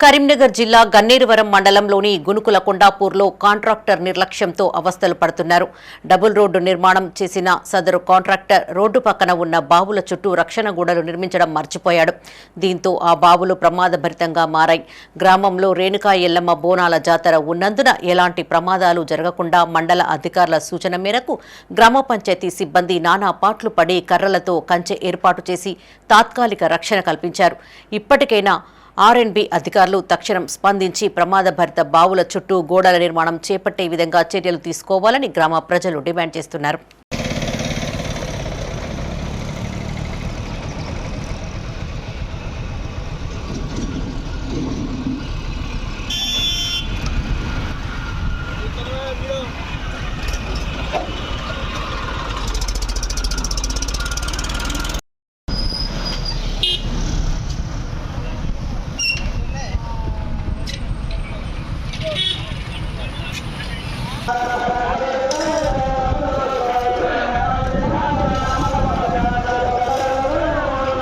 కరీంనగర్ జిల్లా గన్నేరువరం మండలంలోని గునుకుల కొండాపూర్లో కాంట్రాక్టర్ నిర్లక్ష్యంతో అవస్థలు పడుతున్నారు. డబుల్ రోడ్డు నిర్మాణం చేసిన సదరు కాంట్రాక్టర్ రోడ్డు పక్కన ఉన్న బావుల చుట్టూ రక్షణ గోడలు నిర్మించడం మర్చిపోయాడు. దీంతో ఆ బావులు ప్రమాదభరితంగా మారాయి. గ్రామంలో రేణుకా ఎల్లమ్మ బోనాల జాతర ఉన్నందున ఎలాంటి ప్రమాదాలు జరగకుండా మండల అధికారుల సూచన మేరకు గ్రామ పంచాయతీ సిబ్బంది నానా పాట్లు పడి కర్రలతో కంచె ఏర్పాటు చేసి తాత్కాలిక రక్షణ కల్పించారు. ఇప్పటికైనా ఆర్ఎండ్బి అధికారులు తక్షణం స్పందించి ప్రమాదభరిత బావుల చుట్టూ గోడల నిర్మాణం చేపట్టే విధంగా చర్యలు తీసుకోవాలని గ్రామ ప్రజలు డిమాండ్ చేస్తున్నారు.